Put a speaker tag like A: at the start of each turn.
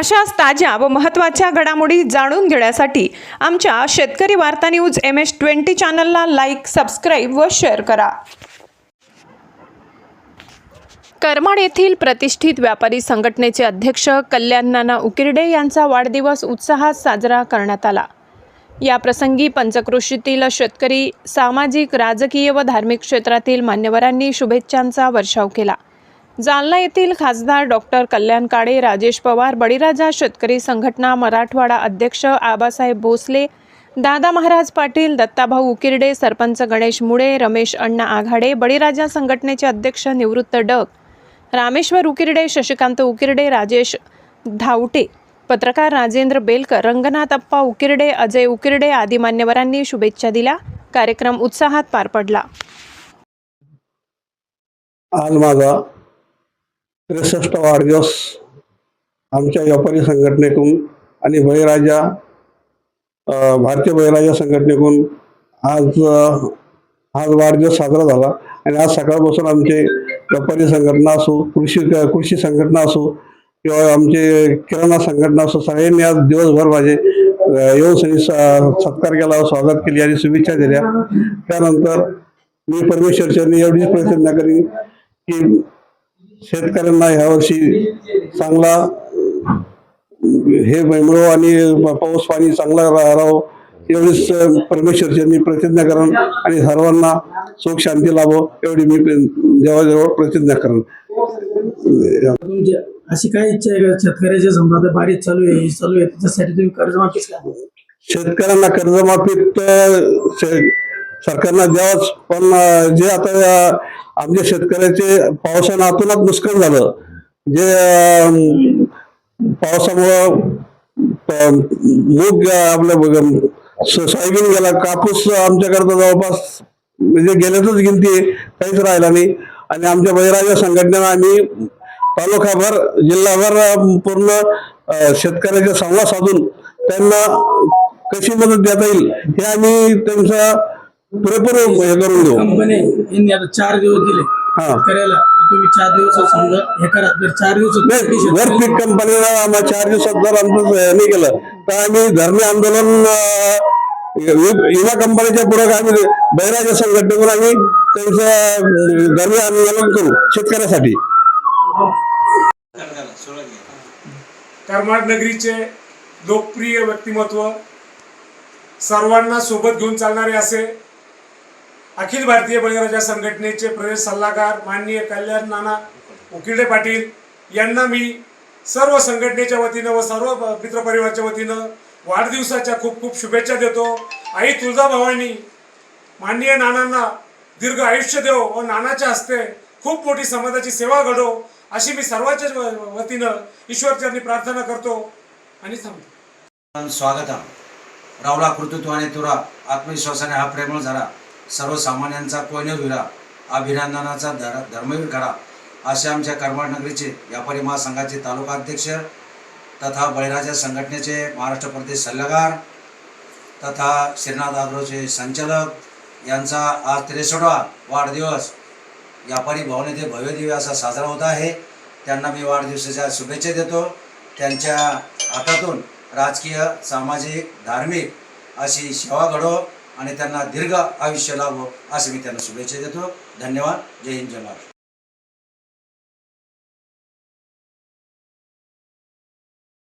A: अशाच ताज्या व महत्त्वाच्या घडामोडी जाणून घेण्यासाठी आमच्या शेतकरी वार्ता न्यूज एम एस ट्वेंटी चॅनलला लाईक सबस्क्राईब व शेअर करा. करमाड येथील प्रतिष्ठित व्यापारी संघटनेचे अध्यक्ष कल्याण नाना उकिरडे यांचा वाढदिवस उत्साहात साजरा करण्यात आला. या प्रसंगी पंचकृषीतील शेतकरी सामाजिक राजकीय व धार्मिक क्षेत्रातील मान्यवरांनी शुभेच्छांचा वर्षाव केला. जालना येथील खासदार डॉक्टर कल्याण काळे राजेश पवार बळीराजा शेतकरी संघटना मराठवाडा अध्यक्ष आबासाहेब भोसले दादा महाराज पाटील दत्ताभाऊ उकिरडे सरपंच गणेश मुळे रमेश अण्णा आघाडे बळीराजा संघटनेचे अध्यक्ष निवृत्त डग रामेश्वर उकिरडे शशिकांत उकिरडे राजेश धावटे पत्रकार राजेंद्र बेलकर रंगनाथ अप्पा उकिरडे अजय उकिरडे आदी मान्यवरांनी शुभेच्छा दिल्या. कार्यक्रम उत्साहात पार पडला.
B: आज माझा त्रेसष्ट वाढदिवस आमच्या व्यापारी संघटनेकडून आणि बळीराजा भारतीय बळीराजा संघटनेकडून आज आज वाढदिवस साजरा झाला. आणि आज सकाळपासून आमचे व्यापारी संघटना असो कृषी कृषी संघटना असो किंवा आमचे किराणा संघटना असो सगळ्यांनी आज दिवसभर माझे अ, येऊन सत्कार केला स्वागत केली आणि शुभेच्छा दिल्या. त्यानंतर मी परमेश्वरचरणी एवढीच प्रार्थना करीन की शेतकऱ्यांना ह्यावर्षी चांगला हे मिळो आणि पाऊस पाणी चांगला रा- राहो एवढीच परमेश्वरच्यांनी प्रतिज्ञा करण आणि सर्वांना सुख शांती लाभो एवढी मी देवाजवळ प्रतिज्ञा करण
C: अशी काय इच्छा आहे शेतकऱ्याच्या समजा बारीक चालू आहे चालू आहे त्याच्यासाठी तुम्ही कर्जमाफीच
B: शेतकऱ्यांना कर्जमाफीत सरकारनं द्यावंच पण जे आता आमच्या शेतकऱ्याचे पावसानं आतोनात नुकसान झालं. जे पावसामुळं मूग आपलं सोयाबीन गेला कापूस आमच्याकडं जवळपास म्हणजे गेल्यातच गिनती आहे, काहीच राहिला नाही. आणि आमच्या बळीराजा संघटनेनं आम्ही तालुकाभर जिल्हाभर पूर्ण शेतकऱ्याचा संवाद साधून त्यांना कशी मदत देता येईल हे आम्ही त्यांचा पुरेपूर हे करून देऊ.
C: कंपनी यांनी आता चार दिवस दिले.
B: हा.
C: शेतकऱ्याला तर तुम्ही चार दिवस समजा हे करा. जर चार
B: नाही
C: दिवस
B: जर पीक कंपनीला चार दिवसात जर आमचं हे नाही केलं तर आम्ही धरणे आंदोलन अं, वि- विमा कंपनीच्या पुढे आम्ही बहिराजा संघटनेकडून आम्ही त्यांचं अं, धरणे आंदोलन करू शेतकऱ्यासाठी.
D: करमाड नगरीचे लोकप्रिय व्यक्तिमत्व सर्वांना सोबत घेऊन चालणारे असे अखिल भारतीय बळीराजा संघटनेचे प्रदेश सल्लागार माननीय कल्याण नाना उकिरडे पाटील यांना मी सर्व संघटनेच्या वतीनं व सर्व मित्रपरिवाराच्या वतीनं वाढदिवसाच्या खूप खूप शुभेच्छा देतो. आई तुळजाभवानी माननीय नानांना दीर्घ आयुष्य देव व नानाच्या हस्ते खूप मोठी समाजाची सेवा घडो अशी मी सर्वांच्या वतीनं ईश्वरचरणी प्रार्थना करतो आणि थांबतो.
E: स्वागतम. रावला आणि तुरा आत्मविश्वासाने हा प्रेमळ झाला. सर्वसामान्यांचा कोयनवीरा अभिनंदनाचा धर धर्मवीर घडा. असे आमच्या कर्माटनगरीचे व्यापारी महासंघाचे तालुका अध्यक्ष तथा बळीराजा संघटनेचे महाराष्ट्र प्रदेश सल्लागार तथा श्रीनाथ आग्रोचे संचालक यांचा आज त्रेसोडा वाढदिवस व्यापारी भवन येथे भव्यदिव्य असा साजरा होत आहे. त्यांना मी वाढदिवसाच्या शुभेच्छा देतो. त्यांच्या हातातून राजकीय सामाजिक धार्मिक अशी सेवा घडो. आणि त्यांना दीर्घ आयुष्य लाभो असं मी त्यांना शुभेच्छा देतो. धन्यवाद. जय हिंद जय महाराष्ट्र.